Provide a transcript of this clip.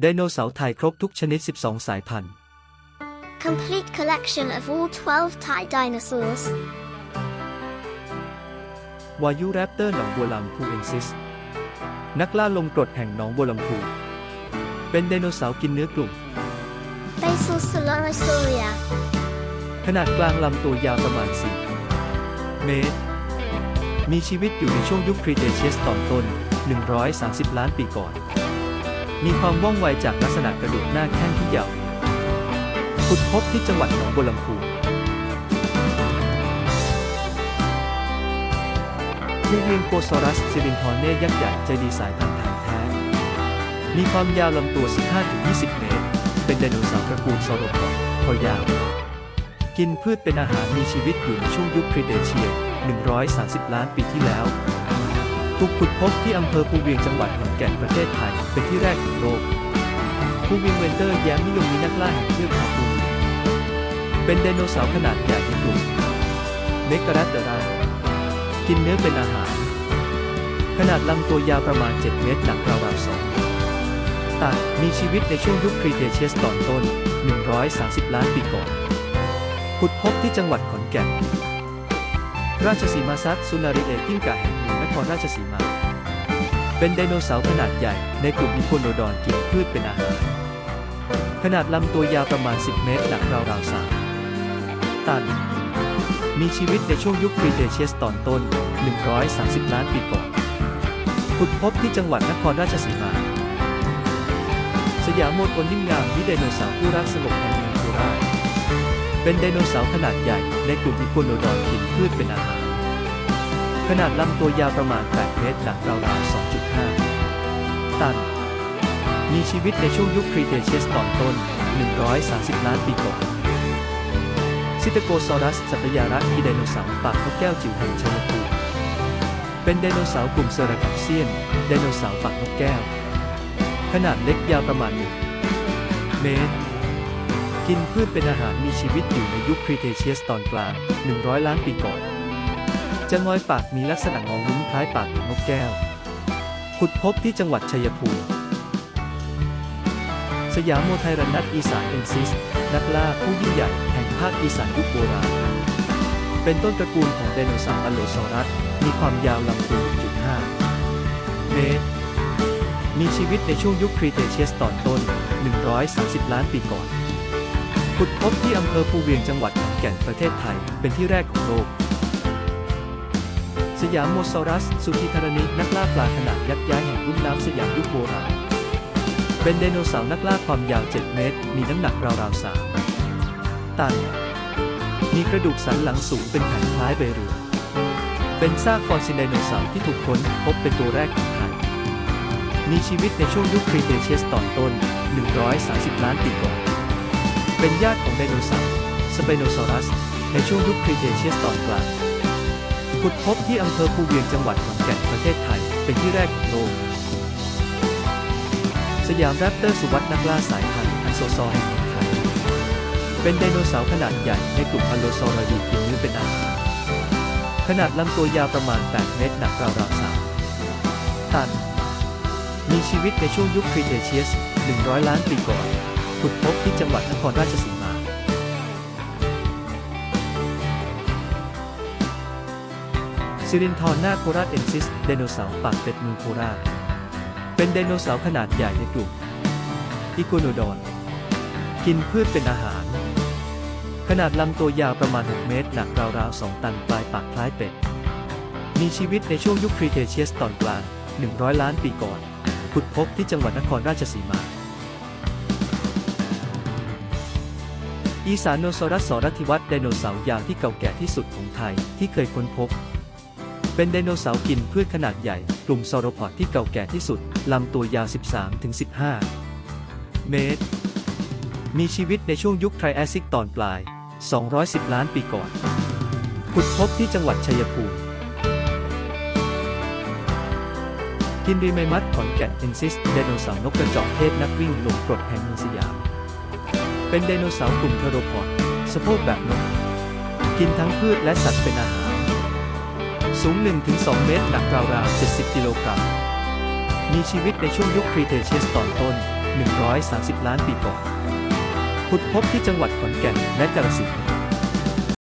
ไดโนเสาร์ไทยครบทุกชนิด 12 สายพันธุ์ Complete collection of all 12 Thai dinosaurs. วายุแรปเตอร์หนองบัวลำพูเอนซิส นักล่าลมกรดแห่งหนองบัวลำพู เป็นไดโนเสาร์กินเนื้อกลุ่ม Basal Solarisauria. ขนาดกลางลำตัวยาวประมาณ 4 เมตร มีชีวิตอยู่ในช่วงยุคครีเทเชียสตอนต้น 130 ล้านปีก่อน มีความว่องไวจากลักษณะกระดูกหน้าแข้งที่ยาวขุดพบที่จังหวัดหนองบัวลำพูคูเวียงโกซอรัสซิลินทอร์เน่ยักษ์ใหญ่ใจดีสายพันธุ์ไทยแท้ มีความยาวลำตัว 15-20 เมตร เป็นไดโนเสาร์ตระกูลซอโรพอดคอยาว กินพืชเป็นอาหารมีชีวิตอยู่ในช่วงยุคครีเทเชีย 130 ล้านปีที่แล้ว ถูกขุดพบที่อำเภอภูเวียงจังหวัดขอนแก่นประเทศไทย เป็นที่แรกของโลกภูเวียงเวนเตอร์แย้มนิยมมีนักล่าแห่งเทือกเขาภูเวียงเป็นไดโนเสาร์ขนาดใหญ่ในกลุ่มเมการัตเตอรากินเนื้อเป็นอาหาร ขนาดลำตัวยาวประมาณ 7 เมตรหนักราวๆสองตัดมีชีวิตในช่วงยุคครีเทเชียสตอนต้น 130 ล้านปีก่อนขุดพบที่จังหวัดขอนแก่น ราชสีมาซัดสุนารีเอกิ้งก่าแห่งเมืองนครราชสีมา เป็นไดโนเสาร์ขนาดใหญ่ในกลุ่มอีโคโนดอนกินพืชเป็นอาหาร ขนาดลำตัวยาวประมาณ 10 เมตร หนักราวๆสามตัน มีชีวิตในช่วงยุคครีเทเชียสตอนต้น 130 ล้านปีก่อน ขุดพบที่จังหวัดนครราชสีมา สยามโมดอนนิ่งงามวิไดโนเสาร์ผู้รักสงบแห่งเมืองโคราช เป็นไดโนเสาร์ขนาดใหญ่ในกลุ่มอีโคโนดอนกินพืชเป็นอาหาร ขนาดลำตัวยาวประมาณ 8 เมตรหนักราวๆ 2.5 ตัน มีชีวิตในช่วงยุคครีเทเชียสตอนต้น 130 ล้านปีก่อนซิตโกซอรัส สัตยาระอีไดโนเสาร์ปากนกแก้วจิ๋วแห่งชัยภูมิเป็นไดโนเสาร์กลุ่มเซราคัปเซียน ไดโนเสาร์ปากนกแก้ว ขนาดเล็กยาวประมาณ1เมตร กินพืชเป็นอาหารมีชีวิตอยู่ในยุคครีเทเชียสตอนกลาง 100 ล้านปีก่อนจะงอยปากมีลักษณะงอวุ้นคล้ายปากของนกแก้ว ขุดพบที่จังหวัดชัยภูมิ สยามโมไทรันนัทอีสานเอนซิส นักล่าผู้ยิ่งใหญ่แห่งภาคอีสานยุคโบราณ เป็นต้นตระกูลของไดโนเสาร์อโลซอรัส มีความยาวลำตัว1.5 เมตร มีชีวิตในช่วงยุคครีเทเชียสตอนต้น 130 ล้านปีก่อน ขุดพบที่อำเภอภูเวียงจังหวัดขอนแก่นประเทศไทย เป็นที่แรกของโลก สยามโมซอรัส สุธีธรณีนักล่าปลาขนาดยักษ์ย้ายแห่งลุ่มน้ำสยามยุคโบราณ เป็นไดโนเสาร์นักล่าความยาว 7 เมตร มีน้ำหนักราวๆ3ตัน มีกระดูกสันหลังสูงเป็นแผ่นคล้ายใบเรือ เป็นซากฟอสซิลไดโนเสาร์ที่ถูกค้นพบเป็นตัวแรกของไทย มีชีวิตในช่วงยุคครีเทเชียสตอนต้น 130 ล้านปีก่อน เป็นญาติของไดโนเสาร์สเปโนซอรัส ในช่วงยุคครีเทเชียสตอนกลางขุดพบที่อำเภอภูเวียงจังหวัดขอนแก่นประเทศไทย เป็นที่แรกของโลก สยามแรปเตอร์สุวัสด์นักล่าสายพันธุ์อันโซซอแห่งเมืองไทย เป็นไดโนเสาร์ขนาดใหญ่ในกลุ่มอโลซอรอยดีกินเนื้อเป็นอาหารขนาดลำตัวยาวประมาณ 8 เมตร หนักราวๆ3ตัน มีชีวิตในช่วงยุคครีเทเชียส 100 ล้านปีก่อน ขุดพบที่จังหวัดนครราชสีมาซิรินทรนาโคราชเอนซิสไดโนเสาร์ปากเป็ดมือโคราช เป็นไดโนเสาร์ขนาดใหญ่ในกลุ่มอีโกโนดอน กินพืชเป็นอาหาร ขนาดลำตัวยาวประมาณ 6 เมตร หนักราวๆ 2 ตันปลายปากคล้ายเป็ด มีชีวิตในช่วงยุคครีเทเชียสตอนกลาง 100 ล้านปีก่อน ขุดพบที่จังหวัดนครราชสีมา อีสานโนซอรัสสอรัติวัตไดโนเสาร์ยาวที่เก่าแก่ที่สุดของไทยที่เคยค้นพบ เป็นไดโนเสาร์กินพืชขนาดใหญ่ กลุ่มซอโรพอดที่เก่าแก่ที่สุด ลำตัวยาว 13-15 เมตร มีชีวิตในช่วงยุคไทรแอซิกตอนปลาย 210 ล้านปีก่อน ขุดพบที่จังหวัดชัยภูมิกินรีไมมัสขอนแก่นเอนซิสไดโนเสาร์นกกระจอกเทศนักวิ่งลงกรดแห่งเมืองสยาม เป็นไดโนเสาร์กลุ่มเทโรพอดสะโพกแบบนก กินทั้งพืชและสัตว์เป็นอาหาร สูง 1-2 เมตร หนักราวๆ 70 กิโลกรัม มีชีวิตในช่วงยุคครีเทเชียสตอนต้น 130 ล้านปีก่อน ขุดพบที่จังหวัดขอนแก่นและกาฬสินธุ์